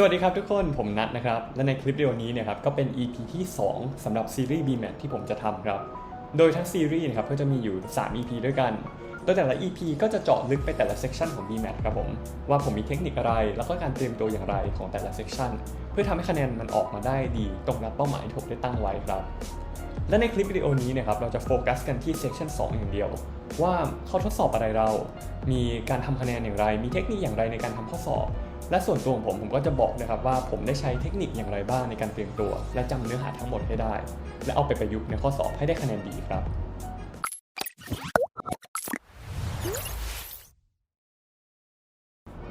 สวัสดีครับทุกคนผมนัทนะครับ และในคลิปวิดีโอนี้เนี่ยครับก็เป็น EP ที่ 2สำหรับซีรีส์ BMAT ที่ผมจะทำครับ โดยทั้งซีรีส์นะครับก็จะมีอยู่ 3 EP ด้วยกันโดยแต่ละ EP ก็จะเจาะลึกไปแต่ละเซกชันของ BMAT ครับผม ว่าผมมีเทคนิคอะไร แล้วก็การเตรียมตัวอย่างไรของแต่ละเซกชันเพื่อทำให้คะแนนมันออกมาได้ดี ตรงกับเป้าหมายที่ผมได้ตั้งไว้ครับ และในคลิปวิดีโอนี้เนะครับเราจะโฟกัสกันที่เซ c ชัน2 อย่างเดียว ว่าข้อทดสอบอะไรเรา มีการทำคะแนนอย่างไร มีเทคนิคอย่างไรในการทำข้อสอบ และส่วนตัวของผมผมก็จะบอกนะครับว่าผมได้ใช้เทคนิคอย่างไรบ้างในการเตรียมตัว และจำเนื้อหาทั้งหมดให้ได้ และเอาไปประยุกต์ในข้อสอบให้ได้คะแนนดีครับ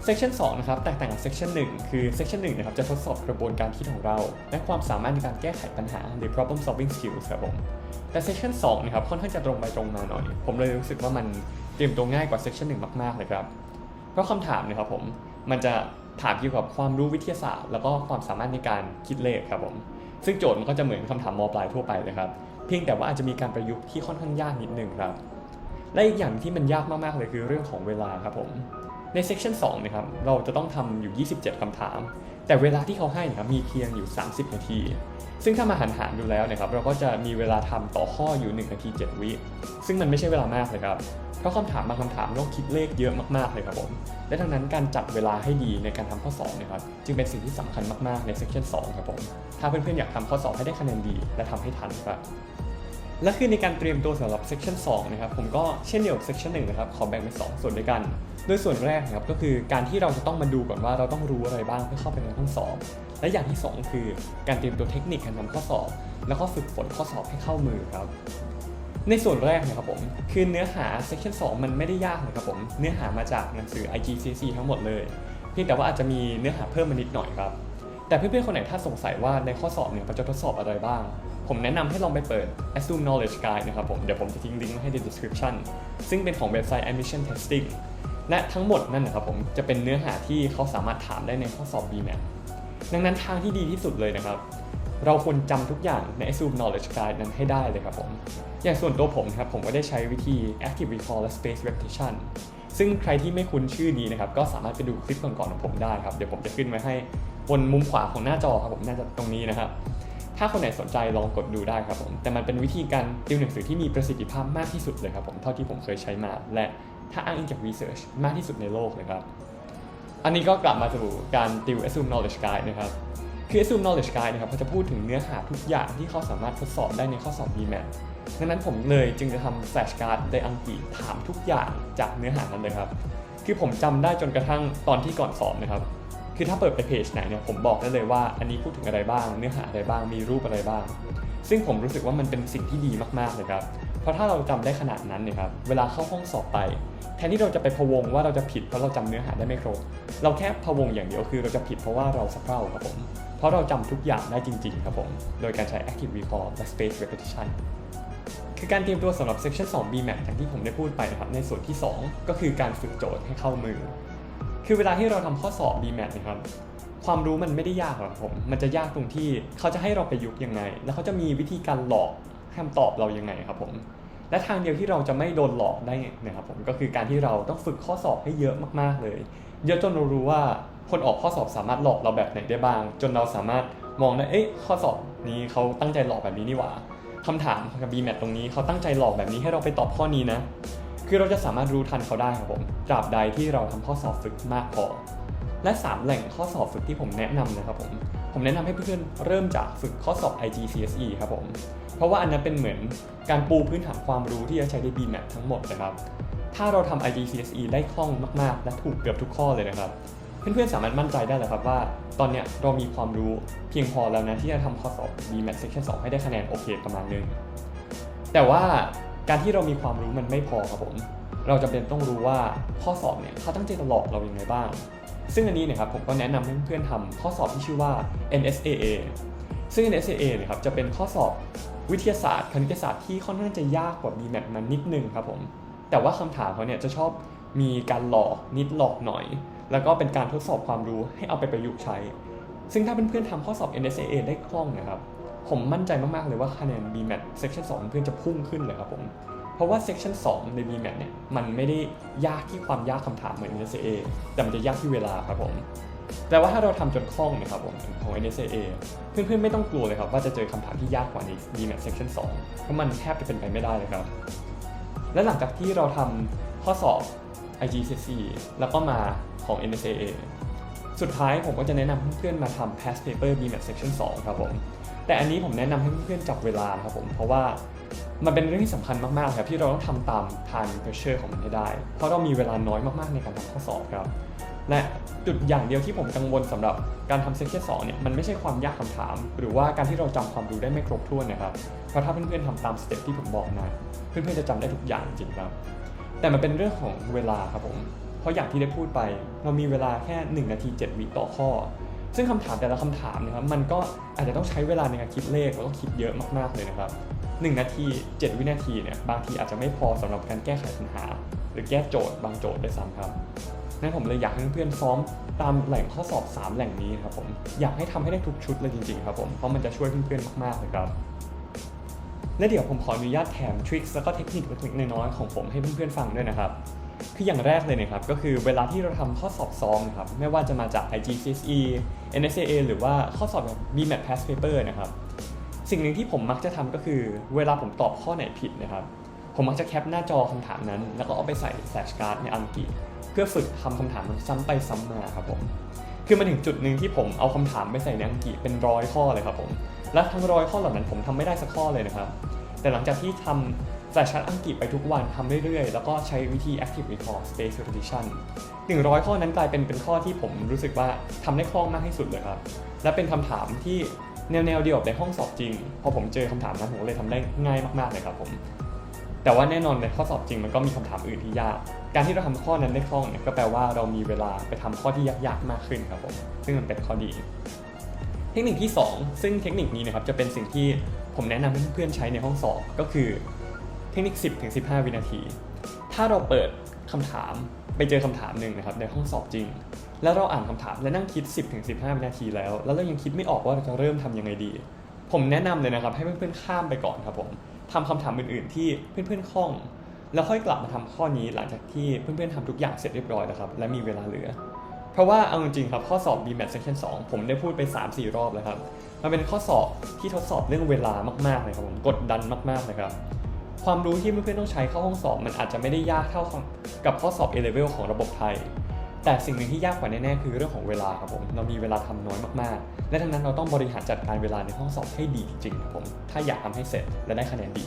Section 2นะครับแตกต่างจาก Section 1คือ Section 1นะครับจะทดสอบกระบวนการคิดของเรา และความสามารถในการแก้ไขปัญหาหรือ problem solving skills ครับผมแต่ Section 2นะครับค่อนข้างจะตรงไปตรงมาหน่อย ผมเลยรู้สึกว่ามันเตรียมตัวง่ายกว่า Section 1มากๆเลยครับ เพราะคำถามนะครับผมมันจะ ถามเกี่ยวกับความรู้วิทยาศาสตร์ แล้วก็ความสามารถในการคิดเลขครับผม ซึ่งโจทย์มันก็จะเหมือนคำถามมปลายทั่วไปเลยครับ เพียงแต่ว่าอาจจะมีการประยุกต์ที่ค่อนข้างยากนิดนึงครับ และอีกอย่างที่มันยากมากๆเลยคือเรื่องของเวลาครับผม ในเซ c ชัน2นะครับเราจะต้องทำอยู่ 27 คำถาม แต่เวลาที่เขาให้นะครับมีเพียงอยู่ 30 นาที ซึ่งถ้ามาหันหารดูแล้วนะครับเราก็จะมีเวลาทำต่อข้ออยู่ 1 นาที 7 วิซึ่งมันไม่ใช่เวลามากเลยครับเพราะคำถามบางคำถามต้องคิดเลขเยอะมากๆเลยครับผมและดังนั้นการจัดเวลาให้ดีในการทำข้อสอบนะครับจึงเป็นสิ่งที่สำคัญมากๆในเซ c ชัน2ครับผมถ้าเพื่อนๆอยากทำข้อสอบให้ได้คะแนนดี และทำให้ทันครับ และคือในการเตรียมตัวสำหรับ section 2 นะครับ ผมก็เช่นเดียวกับ section 1 นะครับ ขอแบ่งเป็น 2 ส่วนด้วยกัน โดยส่วนแรกนะครับก็คือการที่เราจะต้องมาดูก่อนว่าเราต้องรู้อะไรบ้างเพื่อเข้าไปในห้องสอบ และอย่างที่ 2 คือการเตรียมตัวเทคนิคการทำข้อสอบ แล้วก็ฝึกฝนข้อสอบให้เข้ามือครับในส่วนแรกนะครับผมคือเนื้อหา section 2 มันไม่ได้ยากเลยครับผมเนื้อหามาจากหนังสือ IGCSE ทั้งหมดเลย เพียงแต่ว่าอาจจะมีเนื้อหาเพิ่มมานิดหน่อยครับ แต่เพื่อนๆคนไหนถ้าสงสัยว่าในข้อสอบเนี่ยมันจะทดสอบอะไรบ้าง ผมแนะนำให้ลองไปเปิด Assume Knowledge Guide นะครับผม เดี๋ยวผมจะทิ้งลิงก์ไว้ให้ใน description ซึ่งเป็นของเว็บไซต์ Admission Testing และทั้งหมดนั่นนะครับผมจะเป็นเนื้อหาที่เขาสามารถถามได้ในข้อสอบ BMAT ดังนั้นทางที่ดีที่สุดเลยนะครับ เราควรจำทุกอย่างใน Assume Knowledge Guide นั้นให้ได้เลยครับผม อย่างส่วนตัวผมครับผมก็ได้ใช้วิธี Active Recall และ Space Repetition ซึ่งใครที่ไม่คุ้นชื่อนี้นะครับก็สามารถไปดูคลิปก่อนๆของผมได้ครับ เดี๋ยวผมจะขึ้นไว้ให้ บนมุมขวาของหน้าจอครับผมน่าจะตรงนี้นะครับ ถ้าคนไหนสนใจลองกดดูได้ครับผมแต่มันเป็นวิธีการติวหนังสือที่มีประสิทธิภาพมากที่สุดเลยครับผมเท่าที่ผมเคยใช้มา และถ้าอ้างอิงจาก research มากที่สุดในโลกเลยครับอันนี้ก็กลับมาสู่การติว Assume Knowledge Guide นะครับคือ Assume Knowledge Guide นะครับเขาจะพูดถึงเนื้อหาทุกอย่างที่เขาสามารถทดสอบได้ในข้อสอบ BMAT ดังนั้นผมเลยจึงจะทำ Flash Card ในอังกฤษถามทุกอย่างจากเนื้อหานั้นเลยครับ คือผมจำได้จนกระทั่งตอนที่ก่อนสอบนะครับ คือถ้าเปิดไปเพจไหนเนี่ยผมบอกได้เลยว่าอันนี้พูดถึงอะไรบ้าง เนื้อหาอะไรบ้างมีรูปอะไรบ้าง ซึ่งผมรู้สึกว่ามันเป็นสิ่งที่ดีมากๆเลยครับเพราะถ้าเราจำได้ขนาดนั้นเนี่ยครับเวลาเข้าห้องสอบไป แทนที่เราจะไปพะวงว่าเราจะผิดเพราะเราจำเนื้อหาได้ไม่ครบ เราแค่พะวงอย่างเดียวคือเราจะผิดเพราะว่าเราสะเพร่าครับผมเพราะเราจำทุกอย่างได้จริง ๆ ครับผมโดยการใช้ active recall และ space repetition คือการเตรียมตัวสำหรับ section 2 BMAT อย่างที่ผมได้พูดไปนะครับในส่วนที่ 2 ก็คือการฝึกโจทย์ให้เข้ามือ คือเวลาที่เราทำข้อสอบ BMAT นะครับความรู้มันไม่ได้ยากหรอกผม มันจะยากตรงที่เขาจะให้เราไปยุกยังไง แล้วเขาจะมีวิธีการหลอกคำตอบเรายังไงครับผม และทางเดียวที่เราจะไม่โดนหลอกได้นะครับผม ก็คือการที่เราต้องฝึกข้อสอบให้เยอะมากๆเลย เยอะจนเรารู้ว่าคนออกข้อสอบสามารถหลอกเราแบบไหนได้บ้าง จนเราสามารถมองได้ เอ๊ะ ข้อสอบนี้เขาตั้งใจหลอกแบบนี้นี่หว่าคำถามกับ BMAT ตรงนี้เขาตั้งใจหลอกแบบนี้ให้เราไปตอบข้อนี้นะ คือเราจะสามารถรู้ทันเขาได้ครับผมตราบใดที่เราทำข้อสอบฝึกมากพอ และ 3 แหล่งข้อสอบฝึกที่ผมแนะนำนะครับผมผมแนะนำให้เพื่อนๆเริ่มจากฝึกข้อสอบ IGCSE ครับผมเพราะว่าอันนั้นเป็นเหมือนการปูพื้นฐานความรู้ที่จะใช้ใน BMAT ทั้งหมดนะครับ ถ้าเราทำ IGCSE ได้คล่องมากๆ และถูกเกือบทุกข้อเลยนะครับเพื่อนๆสามารถมั่นใจได้เลยครับว่า ตอนเนี้ยเรามีความรู้เพียงพอแล้วนะที่จะทำข้อสอบ BMAT Section 2 ให้ได้คะแนนโอเคประมาณนึงแต่ว่า การที่เรามีความรู้มันไม่พอครับผม เราจำเป็นต้องรู้ว่าข้อสอบเนี่ยเขาตั้งใจจะหลอกเราอย่างไรบ้าง ซึ่งอันนี้เนะครับผมก็แนะนำให้เพื่อนๆทำข้อสอบที่ชื่อว่า NSAA ซึ่ง NSAA เนะครับจะเป็นข้อสอบวิทยาศาสตร์คณิตศาสตร์ที่ค่อนข้างจะยากกว่า BMAT มันนิดนึงครับผม แต่ว่าคำถามเขาเนี่ยจะชอบมีการหลอกนิดหลอกหน่อย แล้วก็เป็นการทดสอบความรู้ให้เอาไปประยุกต์ใช้ ซึ่งถ้าเพื่อนๆทำข้อสอบ NSAA ได้คล่องนะครับ ผมมั่นใจมาก ๆ เลยว่าคะแนน BMAT Section 2 เพื่อนจะพุ่งขึ้นเลยครับผม เพราะว่า Section 2 ใน BMAT เนี่ย มันไม่ได้ยากที่ความยากคำถามเหมือน NSA แต่มันจะยากที่เวลาครับผมแปลว่าถ้าเราทำจนคล่องนะครับผมของ NSA เพื่อน ๆ ไม่ต้องกลัวเลยครับ ว่าจะเจอคำถามที่ยากกว่าใน BMAT Section 2 เพราะมันแทบจะเป็นไปไม่ได้เลยครับ และหลังจากที่เราทำข้อสอบ IGCSE แล้วก็มาของ NSA สุดท้ายผมก็จะแนะนำเพื่อนๆมาทำ past paper BMAT section 2 ครับผม แต่อันนี้ผมแนะนำให้เพื่อนๆจับเวลาครับผม เพราะว่ามันเป็นเรื่องที่สำคัญมากๆครับที่เราต้องทำตาม time pressure ของมันให้ได้ เพราะเรามีเวลาน้อยมากๆในการทำข้อสอบครับ และจุดอย่างเดียวที่ผมกังวลสำหรับการทำ section 2 เนี่ยมันไม่ใช่ความยากคำถาม หรือว่าการที่เราจำความรู้ได้ไม่ครบถ้วนนะครับ เพราะถ้าเพื่อนๆทำตามสเต็ปที่ผมบอกนะเพื่อนๆจะจำได้ทุกอย่างจริงครับ แต่มันเป็นเรื่องของเวลาครับผม ราะอย่างที่ได้พูดไปเรามีเวลาแค่ 1 นาที 7 วิต่อข้อ ซึ่งคำถามแต่ละคำถามนะครับมันก็อาจจะต้องใช้เวลาในการคิดเลขแล้วก็คิดเยอะมากๆเลยนะครับ 1 นาที 7 วินาทีเนี่ยบางทีอาจจะไม่พอสำหรับการแก้ไขปัญหา หรือแก้โจทย์บางโจทย์ด้วยซ้ำครับนั้นผมเลยอยากให้เพื่อนๆซ้อมตามแหล่งข้อสอบ 3 แหล่งนี้ครับผมอยากให้ทำให้ได้ทุกชุดเลยจริงๆครับผมเพราะมันจะช่วยเพื่อนๆมากๆเลยครับและเดี๋ยวผมขออนุญาตแถมทริคแล้วก็เทคนิคเล็กๆน้อยๆของผมให้เพื่อนๆฟังด้วยนะครับ คืออย่างแรกเลยนะครับก็คือเวลาที่เราทำข้อสอบซ้อมนะครับไม่ว่าจะมาจาก IGCSE NSAA หรือว่าข้อสอบแบบ BMAT Past Paper นะครับสิ่งหนึ่งที่ผมมักจะทำก็คือ เวลาผมตอบข้อไหนผิดนะครับผมมักจะแคปหน้าจอคำถามนั้น แล้วก็เอาไปใส่แฟลชการ์ดในอังกฤษ เพื่อฝึกทำคำถามมันซ้ำไปซ้ำมาครับผมคือมาถึงจุดหนึ่งที่ผมเอาคำถามไปใส่ในอังกฤษเป็นร้อยข้อเลยครับผมและทั้งร้อยข้อเหล่านั้นผมทำไม่ได้สักข้อเลยนะครับแต่หลังจากที่ทำ แฟลชการ์ดอังกฤษไปทุกวันทำเรื่อยๆ แล้วก็ใช้วิธี active recall space repetition 100 ข้อนั้นกลายเป็นเป็นข้อที่ผมรู้สึกว่าทำได้คล่องมากที่สุดเลยครับ และเป็นคำถามที่แนวๆเดียวกับในห้องสอบจริง พอผมเจอคำถามนั้นผมเลยทำได้ง่ายมากๆเลยครับผม แต่ว่าแน่นอนในข้อสอบจริงมันก็มีคำถามอื่นที่ยาก การที่เราทำข้อนั้นได้คล่องเนี่ยก็แปลว่าเรามีเวลาไปทำข้อที่ยากๆมากขึ้นครับผม ซึ่งมันเป็นข้อดี เทคนิคที่ 2 ซึ่งเทคนิคนี้นะครับจะเป็นสิ่งที่ผมแนะนำให้เพื่อนๆใช้ในห้องสอบก็คือ คนิค 10-15 วินาที ถ้าเราเปิดคำถามไปเจอคำถามหนึ่งนะครับในห้องสอบจริง แล้วเราอ่านคำถามและนั่งคิด 10-15 วินาทีแล้ว แล้วเรายังคิดไม่ออกว่าเราจะเริ่มทำยังไงดี ผมแนะนำเลยนะครับให้เพื่อนๆข้ามไปก่อนครับผมทำคำถามอื่นๆ ที่เพื่อนๆคล่อง แล้วค่อยกลับมาทำข้อนี้หลังจากที่เพื่อนๆทำทุกอย่างเสร็จเรียบร้อยแล้วครับและมีเวลาเหลือ เพราะว่าเอาจริงๆครับข้อสอบ BMAT Section 2 ผมได้พูดไป 3-4 รอบแล้วครับมันเป็นข้อสอบที่ทดสอบเรื่องเวลามากๆเลยครับผมกดดันมากๆเลยครับ ความรู้ที่เพื่อนๆต้องใช้เข้าห้องสอบ มันอาจจะไม่ได้ยากเท่ากับข้อสอบ A level ของระบบไทย แต่สิ่งหนึ่งที่ยากกว่าแน่ๆคือเรื่องของเวลาครับผมเรามีเวลาทำน้อยมากๆ และดังนั้นเราต้องบริหารจัดการเวลาในห้องสอบให้ดีจริงๆครับผมถ้าอยากทำให้เสร็จและได้คะแนนดี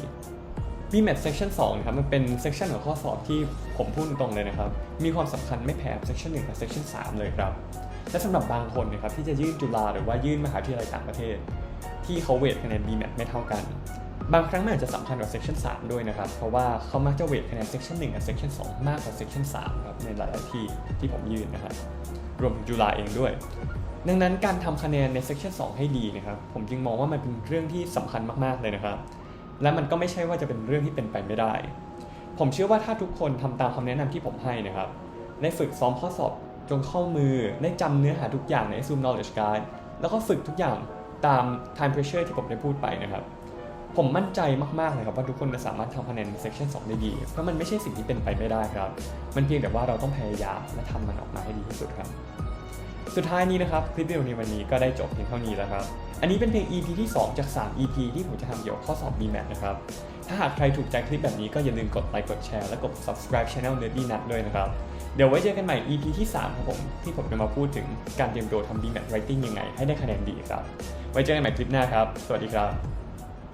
BMAT section 2นะครับมันเป็น section ของข้อสอบที่ผมพูดตรงเลยนะครับ มีความสำคัญไม่แพ้ section 1กับ section 3 เลยครับ และสำหรับบางคนนะครับที่จะยื่นจุฬาหรือว่ายื่นมหาวิทยาลัยต่างประเทศ ที่เขาเวทคะแนน BMAT ไม่เท่ากัน บางครั้งมันอาจจะสำคัญกว่า section 3 ด้วยนะครับ เพราะว่าเขามักจะเวทคะแนน section 1 กับ section 2 มากกว่า section 3 ครับ ในหลายๆที่ที่ผมยื่นนะครับ รวมถึงจุฬาเองด้วย ดังนั้นการทำคะแนนใน section 2 ให้ดีนะครับ ผมจึงมองว่ามันเป็นเรื่องที่สำคัญมากๆเลยนะครับ และมันก็ไม่ใช่ว่าจะเป็นเรื่องที่เป็นไปไม่ได้ ผมเชื่อว่าถ้าทุกคนทำตามคำแนะนำที่ผมให้นะครับ ได้ฝึกซ้อมข้อสอบจนเข้ามือ ได้จำเนื้อหาทุกอย่างใน Zoom Knowledge Guide แล้วก็ฝึกทุกอย่างตาม time pressure ที่ผมได้พูดไปนะครับ ผมมั่นใจมากๆเลยครับว่าทุกคนจะสามารถทำคะแนนใน section 2ได้ดี เพราะมันไม่ใช่สิ่งที่เป็นไปไม่ได้ครับ มันเพียงแต่ว่าเราต้องพยายามและทำมันออกมาให้ดีที่สุดครับ สุดท้ายนี้นะครับคลิปวิดีโอในวันนี้ก็ได้จบเพียงเท่านี้แล้วครับ อันนี้เป็นเพียง EP ที่ 2 จาก 3 EP ที่ผมจะทำเกี่ยวกับข้อสอบ BMAT นะครับ ถ้าหากใครถูกใจคลิปแบบนี้ก็อย่าลืมกดไลค์กดแชร์และกด subscribe channel Nerdy Nut ด้วยนะครับเดี๋ยวไว้เจอกันใหม่ EP ที่ 3 ครับผม ที่ผมจะมาพูดถึงการเตรียมตัวทำ BMAT Writing ยังไง ให้ได้คะแนนดีครับ ไว้เจอกันใหม่คลิปหน้าครับ สวัสดีครับ